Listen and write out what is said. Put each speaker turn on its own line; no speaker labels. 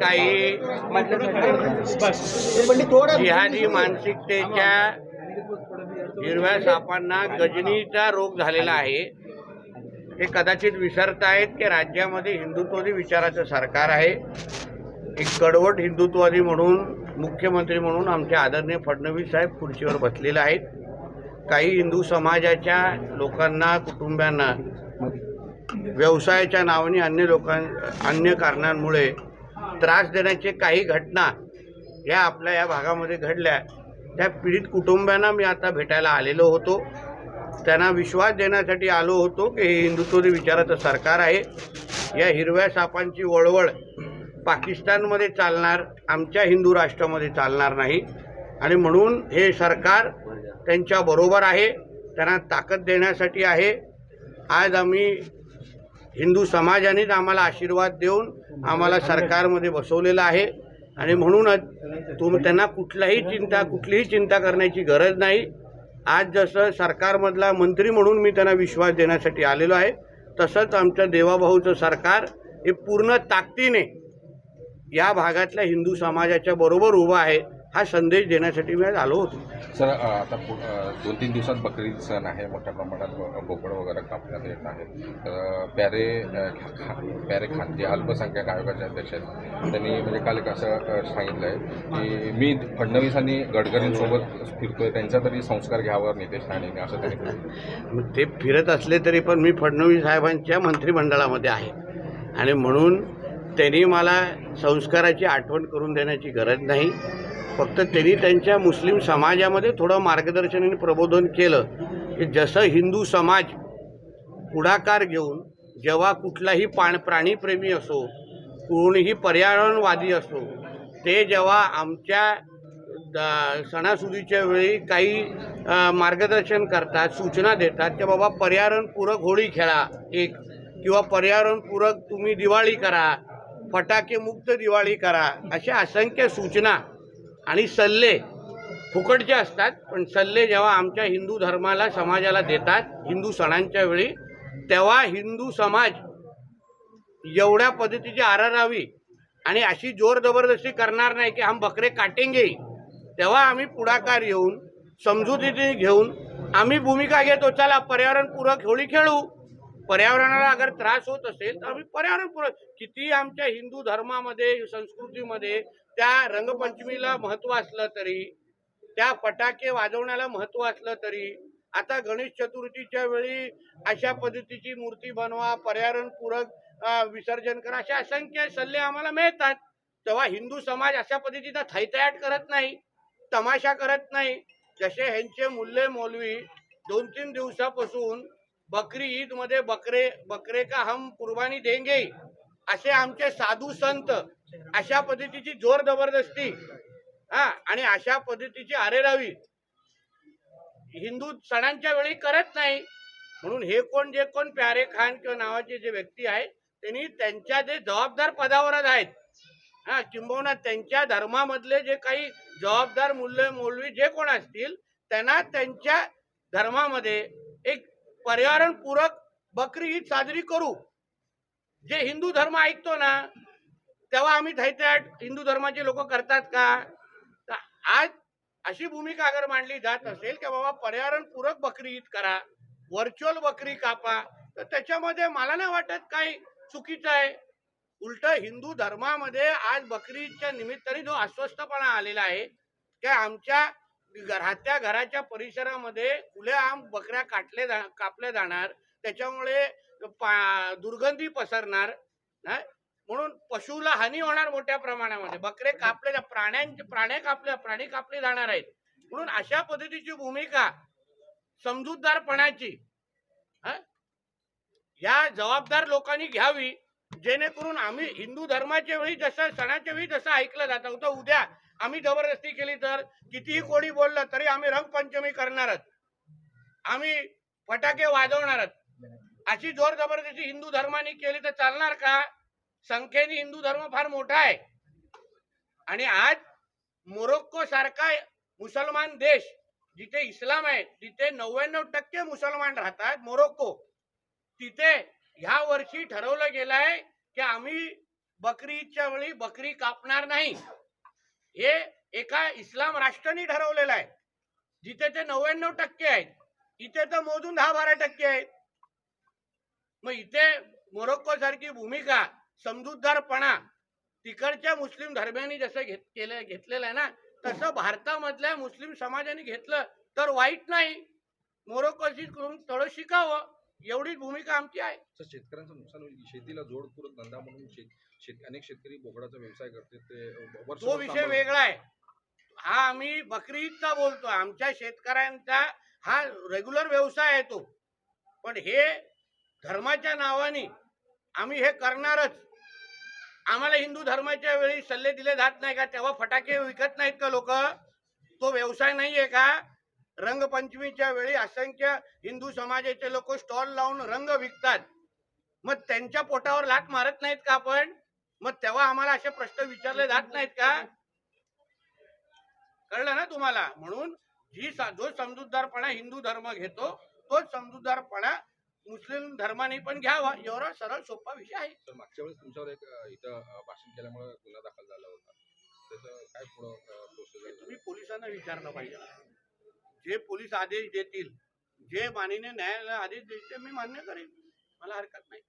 काही जिहादी मानसिकतेच्या हिरव्या सापांना गजनीचा रोग झालेला आहे. हे कदाचित विसरतायत की राज्यामध्ये हिंदुत्ववादी विचाराचं सरकार आहे. एक कडवट हिंदुत्ववादी म्हणून मुख्यमंत्री म्हणून आमचे आदरणीय फडणवीस साहेब खुर्चीवर बसलेले आहेत. काही हिंदू समाजाच्या लोकांना कुटुंबियांना व्यवसायाच्या नावाने अन्य लोकां अन्य कारणांमुळे त्रास देण्याचे काही घटना या आपल्या या भागामध्ये घडल्या. त्या पीडित कुटुंबांना मी आता भेटायला आलेलो होतो. त्यांना विश्वास देण्यासाठी आलो होतो की हे हिंदुत्ववादी विचाराचं सरकार आहे. या हिरव्या सापांची वळवळ पाकिस्तानमध्ये चालणार आमच्या हिंदू राष्ट्रामध्ये चालणार नाही. आणि म्हणून हे सरकार त्यांच्याबरोबर आहे त्यांना ताकद देण्यासाठी आहे. आज आम्ही हिंदू समाजानेच आम्हाला आशीर्वाद देऊन आम्हाला सरकारमध्ये बसवलेलं आहे. आणि म्हणूनच तुम त्यांना कुठलाही चिंता कुठलीही चिंता करण्याची गरज नाही. आज जसं सरकारमधला मंत्री म्हणून मी त्यांना विश्वास देण्यासाठी आलेलो आहे तसंच आमचं देवाभाऊचं सरकार हे पूर्ण ताकदीने या भागातल्या हिंदू समाजाच्या बरोबर उभं आहे. हा संदेश देण्यासाठी मी आज आलो होतो.
सर आता पु- अ, दोन तीन दिवसात बकरी सण आहे मोठ्या प्रमाणात बोकड वगैरे कापण्यात येत आहेत. तर प्यारे अ, खा- खा- प्यारे खान जे अल्पसंख्याक आयोगाचे अध्यक्ष आहेत. त्यांनी म्हणजे काल एक असं अ, सांगितलं आहे की मी फडणवीसांनी गडकरींसोबत फिरतोय त्यांचा तरी संस्कार घ्यावा नितेश राणेंनी असं त्यांनी म्हटलं.
मग ते फिरत असले तरी पण मी फडणवीस साहेबांच्या मंत्रिमंडळामध्ये आहे. आणि म्हणून त्यांनी मला संस्काराची आठवण करून देण्याची गरज नाही. फक्त त्यांनी त्यांच्या मुस्लिम समाजामध्ये थोडं मार्गदर्शन आणि प्रबोधन केलं की जसं हिंदू समाज पुढाकार घेऊन जेव्हा कुठलाही पाण प्राणीप्रेमी असो कोणीही पर्यावरणवादी असो ते जेव्हा आमच्या द- सणासुदीच्या वेळी काही मार्गदर्शन करतात सूचना देतात की बाबा पर्यावरणपूरक होळी खेळा एक किंवा पर्यावरणपूरक तुम्ही दिवाळी करा फटाके मुक्त दिवाळी करा अशा असंख्य सूचना आणि सल्ले फुकटचे असतात पण सल्ले जेव्हा आमच्या हिंदू धर्माला समाजाला देतात हिंदू सणांच्या वेळी तेव्हा हिंदू समाज एवढ्या पद्धतीची आरारावी आणि अशी जोर जबरदस्ती करणार नाही की हम बकरे काटेंगे तेव्हा आम्ही पुढाकार येऊन समजुतीने घेऊन आम्ही भूमिका घेतो चला पर्यावरणपूरक होळी खेळू. पर्यावरणाला अगर त्रास होत असेल तर आम्ही पर्यावरणपूरक. किती आमच्या हिंदू धर्मामध्ये संस्कृतीमध्ये त्या रंगपंचमीला महत्त्व असलं तरी त्या फटाके वाजवण्याला महत्त्व असलं तरी आता गणेश चतुर्थीच्या वेळी अशा पद्धतीची मूर्ती बनवा पर्यावरणपूरक विसर्जन करा अशा असंख्य सल्ले आम्हाला मिळतात. तेव्हा हिंदू समाज अशा पद्धतीचा थैतयाट करत नाही तमाशा करत नाही. जसे ह्यांचे मुल्ले मौलवी दोन तीन दिवसापासून बकरी ईदमध्ये बकरे बकरे का हम कुर्बानी देंगे असे आमचे साधू संत अशा पद्धतीची जोर जबरदस्ती. हा आणि अशा पद्धतीची आरेरावी. हिंदू सणांच्या वेळी करत नाही. म्हणून हे कोण जे कोण प्यारे खान किंवा नावाचे जे व्यक्ती आहेत त्यांनी त्यांच्या जे जबाबदार पदावरच आहेत. हा किंबहुना त्यांच्या धर्मामधले जे काही जबाबदार मूल्य मौलवी जे कोण असतील त्यांना त्यांच्या धर्मामध्ये एक पर्यावरणपूरक बकरी ईद साजरी करू. जे हिंदू धर्म ऐकतो ना तेव्हा आम्ही थैत्याट हिंदू धर्माचे लोक करतात का? तर आज अशी भूमिका अगर मांडली जात असेल की बाबा पर्यावरणपूरक बकरी ईद करा व्हर्च्युअल बकरी कापा तर त्याच्यामध्ये मला नाही वाटत काही चुकीचं आहे. उलट हिंदू धर्मामध्ये आज बकरी ईदच्या निमित्ताने जो अस्वस्थपणा आलेला आहे की आमच्या राहत्या घराच्या परिसरामध्ये खुलेआम बकऱ्या काटले जा कापल्या जाणार त्याच्यामुळे दुर्गंधी पसरणार म्हणून पशुला हानी होणार मोठ्या प्रमाणामध्ये. बकरे कापलेल्या प्राण्यांचे प्राण्या कापल्या प्राणी कापले जाणार आहेत. म्हणून अशा पद्धतीची भूमिका समजूतदारपणाची हा? या जबाबदार लोकांनी घ्यावी जेणेकरून आम्ही हिंदू धर्माच्या वेळी जसं सणाच्या वेळी जसं ऐकलं जातं होतं उद्या आम्ही जबरदस्ती केली तर कितीही कोणी बोललं तरी आम्ही रंगपंचमी करणारच आम्ही फटाके वाजवणारच अशी जोर जबरदस्ती हिंदू धर्माने केली तर चालणार का? संख्येने हिंदू धर्म फार मोठा आहे. आणि आज मोरोक्को सारखा मुसलमान देश जिथे इस्लाम आहे तिथे नव्याण्णव टक्के मुसलमान राहतात मोरोक्को. तिथे ह्या वर्षी ठरवलं गेलं आहे की आम्ही बकरीच्या वेळी बकरी कापणार नाही. हे एका इस्लाम राष्ट्राने ठरवलेलं आहे. जिथे ते नव्याण्णव टक्के आहेत इथे तर मोजून दहा बारा टक्के आहेत. मग इथे मोरोक्को सारखी भूमिका समजूतदारपणा. तिकडच्या मुस्लिम धर्मियांनी जसं घेत केलं घेतलेलं आहे ना तसं भारतामधल्या मुस्लिम समाजाने घेतलं तर वाईट नाही. मोरोक्कोशी करून थोडं शिकावं एवढीच भूमिका आमची आहे.
तर शेतकऱ्यांचं नुकसान होईल शेतीला जोडपूरक धंदा म्हणून शेत अनेक शेतकरी बोकडाचा व्यवसाय करते ते
तो विषय वेगळा आहे. हा आम्ही बकरी ईदचा बोलतो. आमच्या शेतकऱ्यांचा हा रेग्युलर व्यवसाय आहे तो. पण हे धर्माच्या नावाने आम्ही हे करणारच. आम्हाला हिंदू धर्माच्या वेळी सल्ले दिले जात नाही का? तेव्हा फटाके विकत नाहीत का लोक? तो व्यवसाय नाहीये का? रंगपंचमीच्या वेळी असंख्य हिंदू समाजाचे लोक स्टॉल लावून रंग विकतात. मग त्यांच्या पोटावर लाट मारत नाहीत का आपण? मग तेव्हा आम्हाला असे प्रश्न विचारले जात नाहीत का? कळलं ना तुम्हाला? म्हणून जी जो समजूतदारपणा हिंदू धर्म घेतो तोच समजूतदारपणा मुस्लिम धर्माने पण घ्यावा एवढा सरळ सोपा विषय आहे.
तर मागच्या वेळेस तुमच्यावर एक अ, इथं अ, भाषण केल्यामुळे गुन्हा दाखल झाला होता. त्याचं काय पुढं
तुम्ही पोलिसांना विचारलं पाहिजे. जे पोलीस आदेश देतील जे माननीय न्यायालय आदेश देतील ते मी मान्य करेन. मला हरकत नाही.